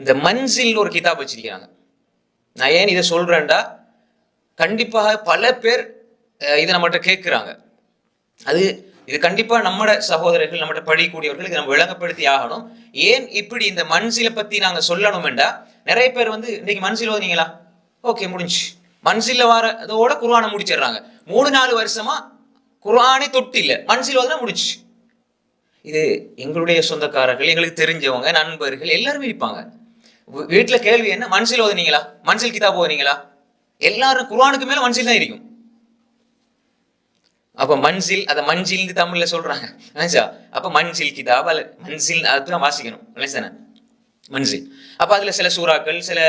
இந்த மன்சில் ஒரு கிதாப் வச்சிருக்கிறாங்க. நான் ஏன் இதை சொல்றேன்டா? கண்டிப்பாக பல பேர் இதை நம்மகிட்ட கேட்குறாங்க. அது இது கண்டிப்பாக நம்மட சகோதரர்கள் நம்மகிட்ட படிக்கக்கூடியவர்கள் இதை நம்ம விளங்கப்படுத்தி ஆகணும். ஏன் இப்படி இந்த மன்சிலை பற்றி நாங்கள் சொல்லணுமெண்டா? நிறைய பேர் வந்து இன்னைக்கு மன்சில் ஓதுனீங்களா? ஓகே முடிஞ்சு. மன்சில் வர அதோட குர்ஆனை முடிச்சிடுறாங்க. மூணு நாலு வருஷமா குர்ஆனே தொட்டு இல்லை. மன்சில் ஓதுனா முடிச்சு இது எங்களுடைய சொந்தக்காரர்கள் எங்களுக்கு தெரிஞ்சவங்க நண்பர்கள் எல்லாருமே இருப்பாங்க. வீட்டுல கேள்வி என்ன? மன்சில் ஓதுனீங்களா? மனசில் கிதாப் ஓதுனீங்களா? எல்லாரும் குர்ஆனுக்கு மேல மன்சில் தான் இருக்கும். அப்ப மன்சில் அதை மஞ்சில் தமிழ்ல சொல்றாங்க. நினைச்சா? அப்ப மன்சில் கிதாப் அல்ல மன்சில் அதுதான் வாசிக்கணும். நினைச்சானே மன்சில் அப்ப அதுல சில சூறாக்கள் சில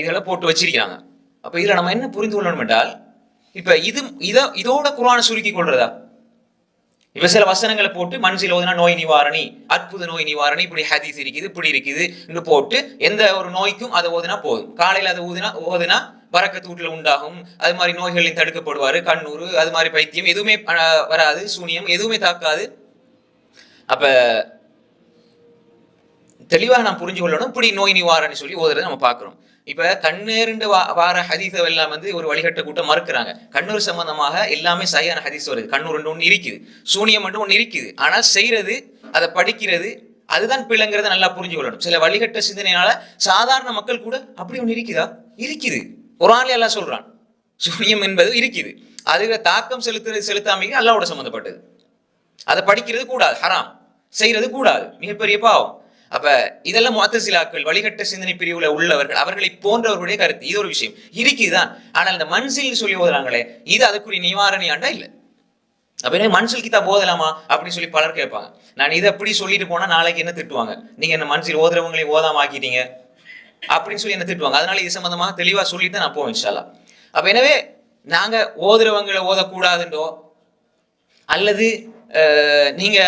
இதெல்லாம் போட்டு வச்சிருக்கிறாங்க. அப்ப இதுல நம்ம என்ன புரிந்து கொள்ளணும் என்றால் இப்ப இது இத இதோட குரானை சுருக்கி கொள்றதா? இப்போ சில வசனங்களை போட்டு மனசில் ஓதுனா நோய் நிவாரணி அற்புத நோய் நிவாரணி இப்படி ஹதீஸ் இருக்குது இப்படி இருக்குது இன்னும் போட்டு எந்த ஒரு நோய்க்கும் அதை ஓதுனா போதும். காலையில் அதை ஊதுனா ஓதுனா பறக்கத்து வீட்டுல உண்டாகும். அது மாதிரி நோய்களில் தடுக்கப்படுவாரு. கண்ணூர் அது மாதிரி பைத்தியம் எதுவுமே வராது. சூனியம் எதுவுமே தாக்காது. அப்ப தெளிவாக நாம் புரிஞ்சு கொள்ளணும் இப்படி நோய் நிவாரணி சொல்லி ஓதுறதை நம்ம பார்க்குறோம். இப்ப கண்ணேருண்டு வா வார ஹதீஸை எல்லாம் வந்து ஒரு வழிகட்ட கூட்டம் மறுக்கிறாங்க. கண்ணூர் சம்பந்தமாக எல்லாமே சரியான ஹதீஸ் வருது. கண்ணூர் ஒன்று இருக்குது. சூனியம் மட்டும் ஒன்று இருக்குது. ஆனால் செய்யறது அதை படிக்கிறது அதுதான் பிள்ளைங்கிறத நல்லா புரிஞ்சு கொள்ளணும். சில வழிகட்ட சிந்தனையால சாதாரண மக்கள் கூட அப்படி ஒன்று இருக்குதா? இருக்குது. குரான்ல எல்லாம் சொல்றான். சூனியம் என்பது இருக்குது. அதுல தாக்கம் செலுத்துறது செலுத்தாமைக்கு அல்லாவோட சம்மந்தப்பட்டது அதை படிக்கிறது கூடாது. ஹராம். செய்யறது கூடாது. மிகப்பெரிய பாவம். அப்ப இதெல்லாம் முத்தசிலாக்கள் வழிகட்ட சிந்தனை பிரிவுல உள்ளவர்கள் அவர்களை போன்றவர்களுடைய கருத்து. இது ஒரு விஷயம். இருக்குதுதான் ஆனால் இந்த மன்சில் சொல்லி ஓதுறாங்களே இது அதுக்குரிய நிவாரணியாண்டா இல்லை. அப்ப என்ன மன்சில் கிதா போதலாமா அப்படின்னு சொல்லி பலர் கேட்பாங்க. நான் இதை அப்படி சொல்லிட்டு போனா நாளைக்கு என்ன திட்டுவாங்க? நீங்க என்ன மன்சில் ஓதுறவங்களை ஓதாம ஆக்கிட்டீங்க? அப்படின்னு சொல்லி என்ன திட்டுவாங்க. அதனால இது சம்பந்தமா தெளிவா சொல்லிட்டு தான் நான் போவேன் இன்ஷால்லா அப்ப எனவே நாங்க ஓதுறவங்களை ஓதக்கூடாதுன்றோ அல்லது நீங்க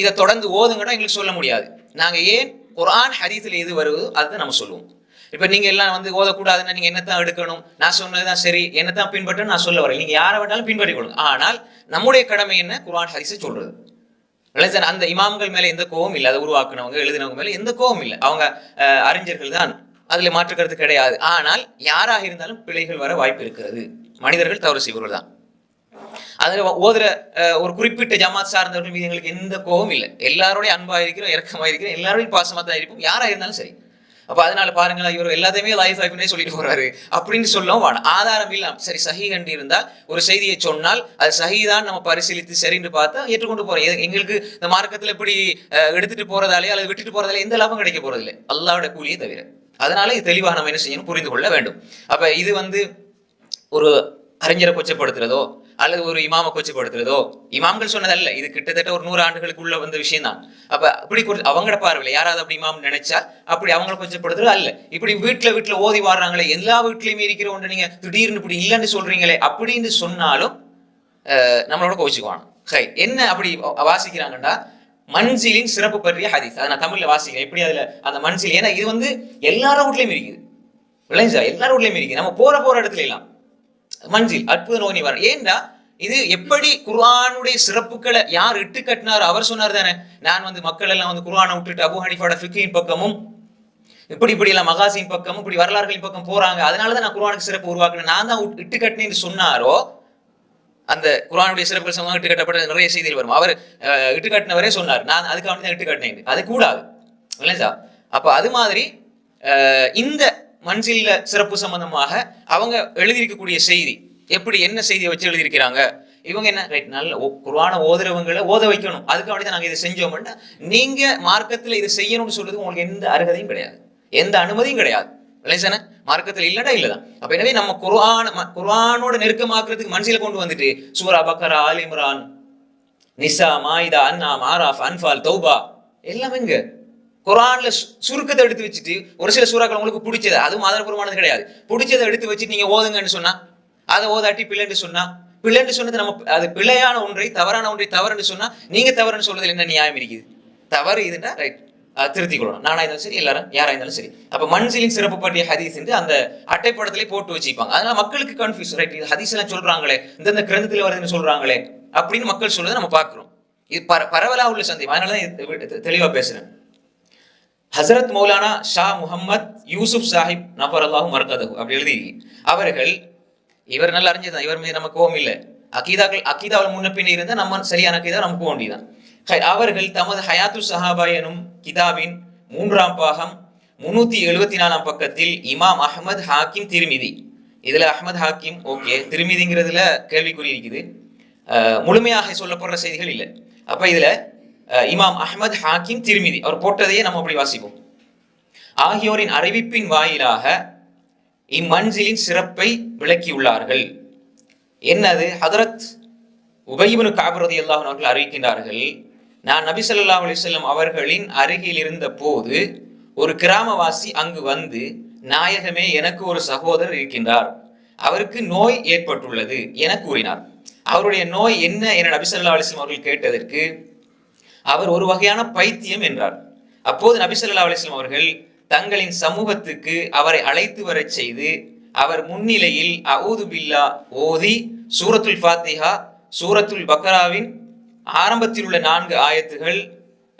இதை தொடர்ந்து ஓதுங்கன்னா எங்களுக்கு சொல்ல முடியாது. நாங்கள் ஏன் குரான் ஹதீஸ்ல எது வருதோ அதுதான் நம்ம சொல்லுவோம். இப்போ நீங்கள் எல்லாம் வந்து ஓதக்கூடாதுன்னா நீங்கள் என்னத்தான் எடுக்கணும்? நான் சொன்னது தான் சரி. என்னத்தான் பின்பற்றணும்? நான் சொல்ல வரேன் நீங்கள் யாரை வேண்டாலும் பின்பற்றிக் கொள்ளுங்க. ஆனால் நம்முடைய கடமை என்ன? குர்ஆன் சொல்கிறது இல்லை சார் அந்த இமாம்கள் மேலே எந்த கோவம் இல்லை. அதை உருவாக்குனவங்க எழுதினவங்க மேலே எந்த கோவம் இல்லை. அவங்க அறிஞர்கள் தான் அதில் மாற்றுக்கிறது கிடையாது. ஆனால் யாராக இருந்தாலும் பிழைகள் வர வாய்ப்பு இருக்கிறது. மனிதர்கள் தவறு செய்வர்கள் தான். அதில் ஓதுற அஹ், ஒரு குறிப்பிட்ட ஜமாத் சார்ந்தவர்கள் மீது எங்களுக்கு எந்த கோவம் இல்லை. எல்லாரோடையும் அன்பா இருக்கிறோம் இறக்கமாக இருக்கிறோம் எல்லாரோடையும் பாசமா தான் இருப்போம். யாரா இருந்தாலும் சரி. அப்ப அதனால பாருங்களேன் இவர் எல்லாத்தையுமே லைஃப் லைஃப்னே சொல்லிட்டு போறாரு. அப்படின்னு சொல்லவும் வேணும். ஆதாரம் இல்லாம சரி சஹி கண்டு இருந்தால் ஒரு செய்தியை சொன்னால் அது சஹிதான் நம்ம பரிசீலித்து சரின்னு பார்த்தா ஏற்றுக்கொண்டு போறோம். எங்களுக்கு இந்த மார்க்கத்துல இப்படி அஹ், எடுத்துட்டு போறதாலே அல்லது விட்டுட்டு போறதாலே எந்த லாபம் கிடைக்க போறதில்லை. அல்லாவோட கூலியை தவிர. அதனால இது தெளிவாக நம்ம என்ன செய்யணும் புரிந்து கொள்ள வேண்டும். அப்ப இது வந்து ஒரு அறிஞரை கொச்சப்படுத்துறதோ அல்லது ஒரு இமாம கொச்சப்படுத்துறதோ இமாம்கள் சொன்னதல்ல இது கிட்டத்தட்ட ஒரு நூறு ஆண்டுகளுக்குள்ள வந்த விஷயம் தான் அப்ப அப்படி கொடுத்து அவங்களோட பார்வையில யாராவது அப்படி இமாம் நினைச்சா அப்படி அவங்கள கொச்சப்படுத்துறது அல்ல. இப்படி வீட்டுல வீட்டுல ஓதி வாடுறாங்களே எல்லா வீட்லயுமே இருக்கிற ஒன்று நீங்க திடீர்னு இப்படி இல்லைன்னு சொல்றீங்களே அப்படின்னு சொன்னாலும் அஹ், நம்மளோட கோவிச்சுக்குவாங்க ஹை என்ன அப்படி வாசிக்கிறாங்கன்னா மன்சிலின் சிறப்பு பற்றிய ஹதீஸ். அதை நான் தமிழ்ல வாசிக்கிறேன். எப்படி அதுல அந்த மன்சில்? ஏன்னா இது வந்து எல்லாரும் வீட்லயும் இருக்குது. விளைஞ்சா எல்லாரும் வீட்லயும் இருக்குது. நம்ம போற போற இடத்துல எல்லாம் மஞ்சில் அற்புத நோய் நிவாரணம். ஏன்டா இது எப்படி குர்ஆனுடைய சிறப்புகளை யார் இட்டு கட்டினார் அவர் சொன்னார் தானே. நான் வந்து மக்கள் எல்லாம் வந்து குர்ஆனை விட்டுட்டு அபு ஹனிஃபாட ஃபிக்கின் பக்கமும் இப்படி இப்படி எல்லாம் மகாசின் பக்கமும் இப்படி வரலாறுகளின் பக்கம் போறாங்க. அதனால தான் நான் குர்ஆனுக்கு சிறப்பு உருவாக்குனேன். நான் தான் விட்டு இட்டு கட்டினேன்னு சொன்னாரோ அந்த குரானுடைய சிறப்புகள் சமூகம் இட்டு கட்டப்பட்ட நிறைய செய்திகள் வரும். அவர் இட்டு கட்டினவரே சொன்னார். நான் அதுக்காக தான் இட்டு கட்டினேன். அது கூடாது. இல்லைங்களா அப்ப அது மாதிரி இந்த மன்சில்ல சிறப்பு சம்பந்தமாக அவங்க எழுதியிருக்கக்கூடிய செய்தி எப்படி என்ன செய்தியை வச்சு எழுதியிருக்கிறாங்க? இவங்க என்ன? ரைட் நல்ல ஓ- ஓதுறவங்களை ஓத வைக்கணும். அதுக்காக தான் நாங்கள் இதை செஞ்சோம்னா நீங்க மார்க்கத்தில் இதை செய்யணும்னு சொல்றது உங்களுக்கு எந்த அருகதையும் கிடையாது. எந்த அனுமதியும் கிடையாது. விளைசன மார்க்கத்தில் இல்லடா இல்லதான். அப்ப எனவே நம்ம குர்ஆன் ம- குர்ஆனோட நெருக்கமாக்குறதுக்கு மனசில் கொண்டு வந்துட்டு சூரா பக்கரா ஆல் இம்ரான் நிசா மாயிதா அன்னாம் மாராஃப் அன்பால் தௌபா எல்லாம் இங்க குரான்ல சு- சுருக்கத்தை எடுத்து வச்சுட்டு ஒரு சில சூறாக்கள் உங்களுக்கு பிடிச்சது அதுவும் ஆதாரபூர்வமானது கிடையாது. பிடிச்சதை எடுத்து வச்சுட்டு நீங்க ஓதுங்கன்னு சொன்னா அதை ஓதாட்டி பிள்ளைன்னு சொன்னா பிள்ளைன்னு சொன்னது நம்ம அது பிழையான ஒன்றை தவறான ஒன்றை தவறுன்னு சொன்னா நீங்க தவறுன்னு சொல்றதுல என்ன நியாயம் இருக்குது? தவறு இதுன்னா ரைட் திருத்திக் கொள்ளணும். நானா இருந்தாலும் சரி எல்லாரும் யாரா இருந்தாலும் சரி. அப்ப மன்சிலின் சிறப்பு பற்றிய ஹதீஸ் அந்த அட்டைப்படத்திலே போட்டு வச்சுப்பாங்க. அதனால மக்களுக்கு கன்ஃபியூஸ் ரைட் இது ஹதீஸ் எல்லாம் சொல்றாங்களே இந்த கிரந்தத்துல வருதுன்னு சொல்றாங்களே அப்படின்னு மக்கள் சொல்றதை நம்ம பார்க்கிறோம். இது பர பரவலா உள்ள சந்தேகம். அதனால தான் தெளிவா பேசுறேன். ஹசரத் மௌலானா ஷா முகமது யூசுப் சாஹிப் நபர் அல்லாஹும் மர்கதகு அப்படி எழுதி அவர்கள் இவர் நல்லா அறிஞ்சதுதான் இவர் மீது நமக்கு கோவம் இல்லை. அகீதாக்கள் அகீதாவில் முன்ன பின் இருந்தால் நம்ம சரியான அகீதா நமக்கு வேண்டிதான் ஹை- அவர்கள் தமது ஹயாத்து சஹாபா எனும் கிதாபின் மூன்றாம் பாகம் முன்னூத்தி எழுபத்தி நாலாம் பக்கத்தில் இமாம் அஹமது ஹாக்கிம் திருமிதி. இதுல அஹமது ஹாக்கிம் ஓகே திருமிதிங்கிறதுல கேள்விக்குறி இருக்குது. முழுமையாக சொல்லப்படுற செய்திகள் இல்லை. அப்ப இதுல இமாம் அஹமது ஹாக்கிம் திருமிதி. அவர் போட்டதையே நம்ம அப்படி வாசிப்போம். ஆகியோரின் அறிவிப்பின் வாயிலாக இம்மன்சிலின் சிறப்பை விளக்கியுள்ளார்கள். என்னது? ஹதரத் உபயிபனு காபரதி அல்லாஹ் அவர்கள் அறிவிக்கின்றார்கள் நான் நபி ஸல்லல்லாஹு அவர்களின் அருகில் இருந்த போது ஒரு கிராமவாசி அங்கு வந்து நாயகமே எனக்கு ஒரு சகோதரர் இருக்கின்றார். அவருக்கு நோய் ஏற்பட்டுள்ளது என கூறினார். அவருடைய நோய் என்ன என நபி ஸல்லல்லாஹு அலைஹி அவர்கள் கேட்டதற்கு அவர் ஒரு வகையான பைத்தியம் என்றார். அப்போது நபி ஸல்லல்லாஹு அலைஹி அவர்கள் தங்களின் சமூகத்துக்கு அவரை அழைத்து வரச் செய்து அவர் முன்னிலையில் அவுது பில்லா ஓதி சூரத்துல் ஃபாத்திஹா சூரத்துல் பக்கராவின் ஆரம்பத்தில் உள்ள நான்கு ஆயத்துகள்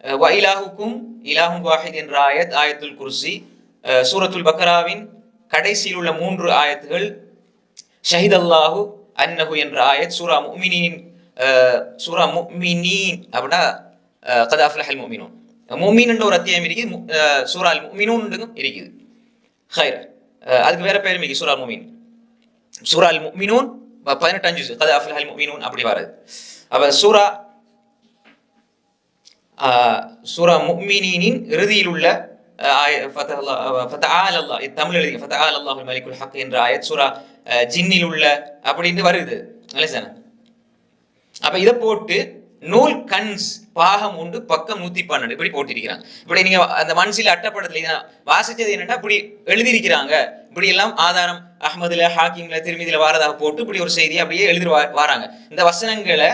அஹ், இலாகும் இலாஹுக்கும் இலாஹும் வாஹித் என்ற ஆயத் ஆயத்துல் குர்சி சூரத்துல் பக்கராவின் கடைசியில் உள்ள மூன்று ஆயத்துகள் ஷஹித் அல்லாஹு அன்னஹு என்ற ஆயத் சூரா முமினின் சூரா முமினின் அப்படின்னா அஹ், கத் அஃப்லஹல் ஒரு அத்தியாயம் இருக்குது. சூரால் அஹ், இருக்குது. ஹைர் அஹ், அதுக்கு வேற பேரும் இருக்குது சூரா நுமின் சூரால் மினூன் பதினெட்டு அஞ்சு பதினெட்டாம் ஜுஸ். கத் அஃப்லஹல் அப்படி வருது அப்ப சூரா ஆஹ், சூரா முஃமினீனின் இறுதியில் உள்ள அல்லாஹ், அல்லாஹ் தமிழ் எழுதி அல்லாஹுல் மலிக்குல் ஹக் என்ற ஆயத் சூரா ஜின்னில் உள்ள அப்படின்னு வருது. அப்ப இதை போட்டு நூல் கன்ஸ் பாகம் உண்டு பக்கம் நூத்தி பன்னெண்டு. இப்படி போட்டிருக்கிறாங்க. இப்படி நீங்க அந்த மனசில் அட்டப்படத்துல வாசிச்சது என்னன்னா இப்படி எழுதியிருக்கிறாங்க. இப்படி எல்லாம் ஆதாரம் அஹ்மதுல ஹாக்கிங்ல திருமதியில வாரதாக போட்டு இப்படி ஒரு செய்தியை அப்படியே எழுதி வாராங்க. இந்த வசனங்களை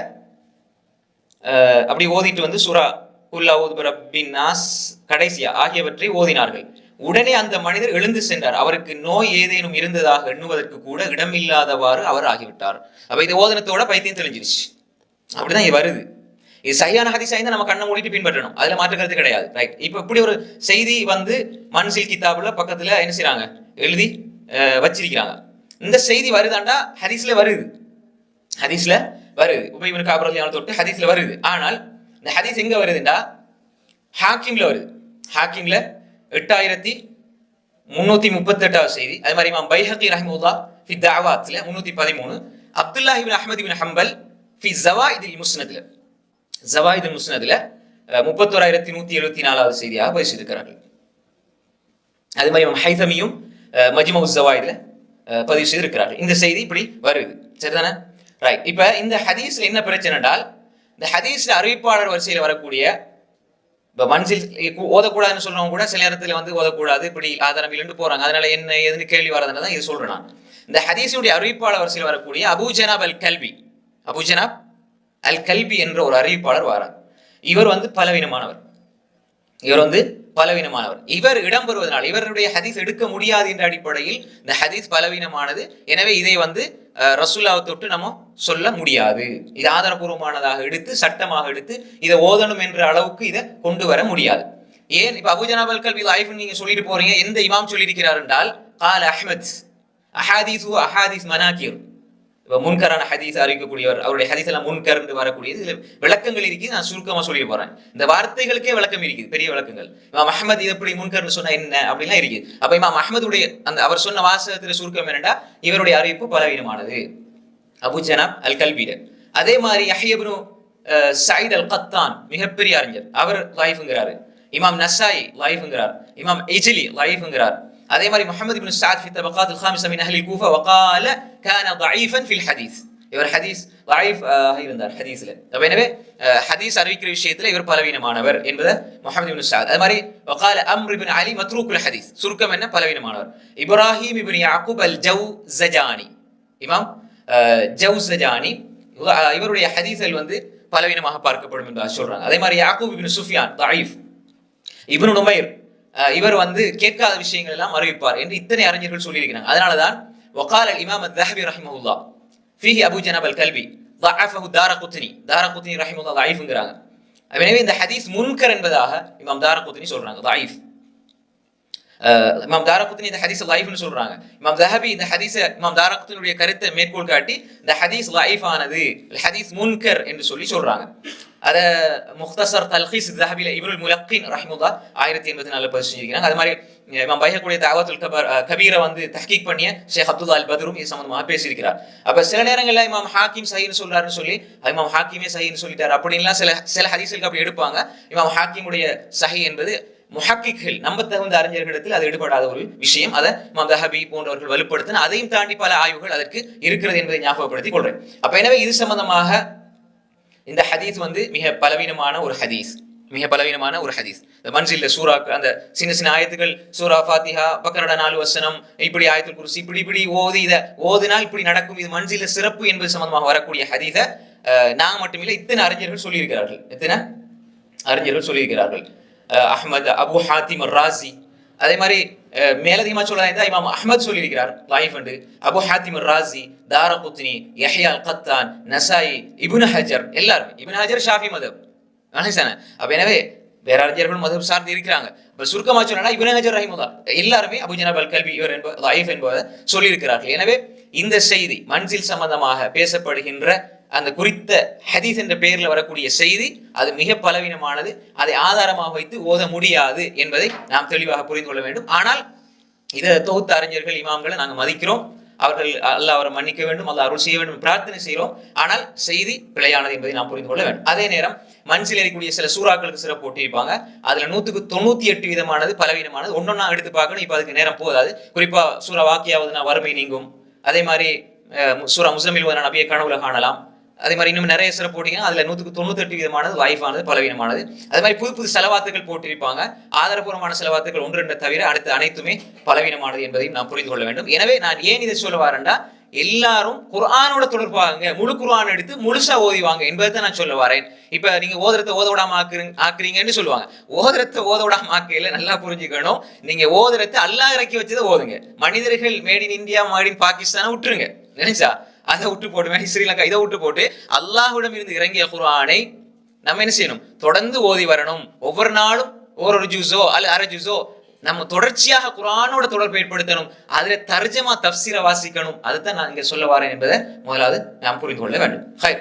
அப்படி ஓதிட்டு வந்து சுரா குல்லா ரப்பின் நாஸ் கடைசியா ஆகியவற்றை ஓதினார்கள். உடனே அந்த மனிதர் எழுந்து சென்றார். அவருக்கு நோய் ஏதேனும் இருந்ததாக எண்ணுவதற்கு கூட இடமில்லாதவாறு அவர் ஆகிவிட்டார். அப்ப இது ஓதனத்தோட பைத்தியம் தெளிஞ்சிருச்சு. அப்படிதான் இது வருது. இது சரியான ஹதீஸ் ஆயிருந்தா நம்ம கண்ணை மூடிட்டு பின்பற்றணும். அதுல மாற்றுக்கிறது கிடையாது. ரைட் இப்போ இப்படி ஒரு செய்தி வந்து மன்சில் கிதாபுல பக்கத்துல என்ன செய்கிறாங்க எழுதி வச்சிருக்கிறாங்க. இந்த செய்தி வருதாண்டா? ஹதீஸ்ல வருது. ஹதீஸ்ல வருது. உபயவன் காபரல் தொட்டு ஹதீஸ்ல வருது. ஆனால் இந்த ஹதீஸ் எங்க வருதுண்டா? ஹாக்கிமில் வருது. ஹாக்கிம்ல எட்டாயிரத்தி முன்னூத்தி முப்பத்தி எட்டாவது செய்தி. அது மாதிரி இமாம் பைஹக்கி ரஹிமுல்லா ஃபி தாவாத்ல முன்னூத்தி பதிமூணு. அப்துல்லாஹிபின் பின் பின் ஹம்பல் ஃபி ஜவாயிதில் முஸ்னதுல. ஜவாயிதுல் முஸ்னதுல முப்பத்தோராயிரத்தி நூத்தி எழுபத்தி நாலாவது செய்தியாக பேசியிருக்கிறார்கள் அது மாதிரி ஹைதமியும் அஹ், மஜ்மு பதிவு செய்திருக்கிறார்கள். இந்த செய்தி இப்படி வருது. சரிதானே? ரைட் இப்ப இந்த ஹதீஸ்ல என்ன பிரச்சனை என்றால் இந்த ஹதீஸ்ல அறிவிப்பாளர் வரிசையில் வரக்கூடிய இப்போ மனசில் ஓதக்கூடாதுன்னு சொல்றவங்க கூட சில நேரத்தில் வந்து ஓதக்கூடாது இப்படி ஆதாரம் இல்லைன்னு போறாங்க. அதனால என்ன ஏதுன்னு கேள்வி வரதுனால தான் இது சொல்றேன் நான். இந்த ஹதீஸுடைய அறிவிப்பாளர் வரிசையில் வரக்கூடிய அபு ஜனாப் அல் கல்வி அபு ஜனாப் அல் கல்வி என்ற ஒரு அறிவிப்பாளர் வாரார். இவர் வந்து பலவீனமானவர். இவர் வந்து பலவீனமானவர். இவர் இடம்பெறுவதனால் இவருடைய ஹதீஸ் எடுக்க முடியாது என்ற அடிப்படையில் இந்த ஹதீஸ் பலவீனமானது. எனவே இதை வந்து ரசுல்லாவை தொட்டு நம்ம சொல்ல முடியாது. இது ஆதாரபூர்வமானதாக எடுத்து சட்டமாக எடுத்து இதை ஓதணும் என்ற அளவுக்கு இதை கொண்டு வர முடியாது. ஏன்? இப்ப அபுஜனாபல் கல்வி லைஃப் நீங்க சொல்லிட்டு போறீங்க எந்த இமாம் சொல்லியிருக்கிறார் என்றால் கால் அஹ்மத் அஹாதீசு அஹாதீஸ் மனாக்கிர். இப்போ முன்கரான ஹதீஸ் அறிவிக்கக்கூடியவர் அவருடைய ஹதீஸ் எல்லாம் முன்கர் என்று வரக்கூடியது இதுல விளக்கங்கள் இருக்குது. நான் சுருக்கமாக சொல்லி போகிறேன் இந்த வார்த்தைகளுக்கே விளக்கம் இருக்குது பெரிய விளக்கங்கள். இமாம் அஹ்மத் இது எப்படி முன்கர்னு சொன்னால் என்ன அப்படிலாம் இருக்குது. அப்போ இமாம் அஹ்மதுடைய அந்த அவர் சொன்ன வாசகத்தில் சுருக்கம் என்னென்னா இவருடைய அறிவிப்பு பலவீனமானது. அபு ஜனாப் அல் கல்பீரர் அதே மாதிரி யஹ்யப்னு சயித் அல் கத்தான் மிகப்பெரிய அறிஞர். அவர் லைஃப்ங்கிறாரு. இமாம் நசாயி லைஃப்ங்கிறார். இமாம் இஜிலி லைஃப்ங்கிறார். அதே மாதிரி முஹம்மது இப்னு சாத் في الطبقات الخامسة من أهل الكوفة وقال كان ضعيفا في الحديث இவர் ஹதீஸ் லைஃப் இருந்தார் ஹதீஸ்ல அப்ப எனவே அஹ், ஹதீஸ் அறிவிக்கிற விஷயத்துல இவர் பலவீனமானவர் என்பதை முஹம்மது இப்னு சாத் அது மாதிரி وقال அம்ர் இப்னு அலி மத்ரூக்குல் ஹதீஸ் சுருக்கம் என்ன பலவீனமானவர் இப்ராஹிம் இப்னு யாக்கூப் அல் ஜவ் ஜஜானி இமாம் அஹ், ஜவ் ஜஜானி இவ- இவருடைய ஹதீஸ்கள் வந்து பலவீனமாக பார்க்கப்படும் என்று சொல்றாங்க அதே மாதிரி யாக்கூப் இப்னு சுஃபியான் ضعيف இப்னு நுமைர் அஹ், இவர் வந்து கேட்காத விஷயங்கள் எல்லாம் அறிவிப்பார் என்று இத்தனை அறிஞர்கள் சொல்லியிருக்கிறாங்க. அதனாலதான் ஒகால் அல் இமாம் தஹபி ரஹிமுல்லா ஃபிஹி அபு ஜனப் அல் கல்வி தார குத்தினி தார குத்தினி ரஹிமுல்லா தாயிஃபுங்கிறாங்க எனவே இந்த ஹதீஸ் முன்கர் என்பதாக இமாம் தார குத்தினி சொல்றாங்க தாயிஃப் இமாம் தாரகுத்தின் இந்த ஹதீஸ் லைஃப்னு சொல்றாங்க. இமாம் ஜஹபி இந்த ஹதீஸ இமாம் தாரகுத்தினுடைய கருத்தை மேற்கோள் காட்டி இந்த ஹதீஸ் லைஃப் ஆனது ஹதீஸ் முன்கர் என்று சொல்லி சொல்றாங்க. அத முக்தசர் தல்ஹீஸ் ஜஹபில இப்னுல் முலக்கின் ரஹிமுல்லா ஆயிரத்தி எண்பத்தி நாலு பதிவு செஞ்சிருக்காங்க அது மாதிரி இமாம் பைஹக்கூடிய தாவத்துல் கபர் அஹ், கபீரை வந்து தஹ்கீக் பண்ணிய ஷேக் அப்துல்லா அல் பத்ரும் இது சம்பந்தமாக பேசியிருக்கிறார். அப்ப சில நேரங்களில் இமாம் ஹாக்கிம் சஹின்னு சொல்றாருன்னு சொல்லி இமாம் ஹாக்கிமே சஹின்னு சொல்லிட்டார். அப்படின்லாம் சில சில ஹதீஸ்களுக்கு அப்படி எடுப்பாங்க. இமாம் ஹாக்கிமுடைய சஹி என்பது முஹக்கிகள் நம்ப தகுந்த அறிஞர்களிடத்தில் அது ஈடுபடாத ஒரு விஷயம். அதை மதஹபி போன்றவர்கள் வலுப்படுத்தின அதையும் தாண்டி பல ஆய்வுகள் அதற்கு இருக்கிறது என்பதை ஞாபகப்படுத்திக் கொள்றேன். அப்ப எனவே இது சம்பந்தமாக இந்த ஹதீஸ் வந்து மிக பலவீனமான ஒரு ஹதீஸ். மிக பலவீனமான ஒரு ஹதீஸ். மன்சில்ல சூரா அந்த சின்ன சின்ன ஆயத்துகள் சூரா ஃபாத்திஹா பக்கரட நாலு வசனம் இப்படி ஆயத்தில் குருசி இப்படி இப்படி ஓதி இதை ஓதினால் இப்படி நடக்கும் இது மன்சில்ல சிறப்பு என்பது சம்பந்தமாக வரக்கூடிய ஹதீஸை அஹ், நான் மட்டுமில்லை இத்தனை அறிஞர்கள் சொல்லியிருக்கிறார்கள். எத்தனை அறிஞர்கள் சொல்லியிருக்கிறார்கள். அஹ்மத் அபு ஹாத்திம் ராசி அதே மாதிரி அஹ், மேலதிகமா சொல்றதா இமாம் அஹமத் சொல்லியிருக்கிறார். லைஃப் அண்டு அபு ஹாத்திம் ராசி தாரகுத்னி யஹ்யா கத்தான் நசாயி இபுன் ஹஜர் எல்லாரும். இபுன் ஹஜர் ஷாஃபி மதப். அப்ப எனவே வேற அறிஞர்களும் மதம் சார்ந்து இருக்கிறாங்க. இப்ப சுருக்கமா சொன்னா இப்னு ஹஜர் ரஹிமுல்லா எல்லாருமே அபு அல் கல்வி இவர் என்பது லைஃப் என்பதை சொல்லியிருக்கிறார்கள். எனவே இந்த செய்தி மன்சில் சம்பந்தமாக பேசப்படுகின்ற அந்த குறித்த ஹதீஸ் என்ற பெயரில் வரக்கூடிய செய்தி அது மிக பலவீனமானது. அதை ஆதாரமாக வைத்து ஓத முடியாது என்பதை நாம் தெளிவாக புரிந்து கொள்ள வேண்டும். ஆனால் இதை தொகுத்த அறிஞர்கள் இமாம்களை நாங்கள் மதிக்கிறோம். அவர்கள் அல்லாஹ் அவரை மன்னிக்க வேண்டும் அல்ல அருள் செய்ய வேண்டும் பிரார்த்தனை செய்கிறோம். ஆனால் செய்தி பிழையானது என்பதை நாம் புரிந்து கொள்ள வேண்டும். அதே நேரம் மனசில் இருக்கக்கூடிய சில சூறாக்களுக்கு சிறப்பு போட்டியிருப்பாங்க அதுல நூத்துக்கு தொண்ணூத்தி எட்டு விதமானது பலவீனமானது. ஒன்னொன்னா எடுத்து பார்க்கணும் இப்போ அதுக்கு நேரம் போதாது. குறிப்பா சூறா வாக்கியாவதுனா வறுமை நீங்கும். அதே மாதிரி அஹ், சூரா முஸ்லிமில் நபியை கனவுல காணலாம். அதே மாதிரி இன்னும் நிறைய சிறப்பு போட்டிங்கன்னா அதில் நூற்றுக்கு தொண்ணூத்தெட்டு விதமானது வாய்ப்பானது பலவீனமானது. அதே மாதிரி புது புது செலவாத்துக்கள் போட்டிருப்பாங்க. ஆதாரபூர்வமான செலவாத்துக்கள் ஒன்று ரெண்டை தவிர அடுத்து அனைத்துமே பலவீனமானது என்பதையும் நாம் புரிந்து கொள்ள வேண்டும். எனவே நான் ஏன் இதை சொல்ல வரேன்டா எல்லாரும் குர்ஆனோட தொடர்பாங்க முழு குரான் எடுத்து முழுசா ஓதிவாங்க என்பதை நான் சொல்ல வரேன். இப்ப நீங்க ஓதரத்தை ஓத விடாம ஆக்குறீங்க ஆக்குறீங்கன்னு சொல்லுவாங்க. ஓதரத்தை ஓத விடாம ஆக்கையில நல்லா புரிஞ்சுக்கணும். நீங்க ஓதரத்தை அல்லாஹ் இறக்கி வச்சதை ஓதுங்க. மனிதர்கள் made in India made in பாகிஸ்தானை விட்டுருங்க. நினைச்சா? அதை விட்டு போட்டு மேட் ஸ்ரீலங்கா இதை விட்டு போட்டு அல்லாஹுடம் இருந்து இறங்கிய குர்ஆனை நம்ம என்ன செய்யணும்? தொடர்ந்து ஓதி வரணும். ஒவ்வொரு நாளும் ஒவ்வொரு ஜூஸோ அல்ல அரை ஜூஸோ நம்ம தொடர்ச்சியாக குர்ஆனோட தொடர்பு ஏற்படுத்தணும். அதில் தர்ஜமா தப்சீரை வாசிக்கணும். அதுதான் நான் இங்கே சொல்ல வரேன் என்பதை முதலாவது நாம் புரிந்து கொள்ள வேண்டும். ஹை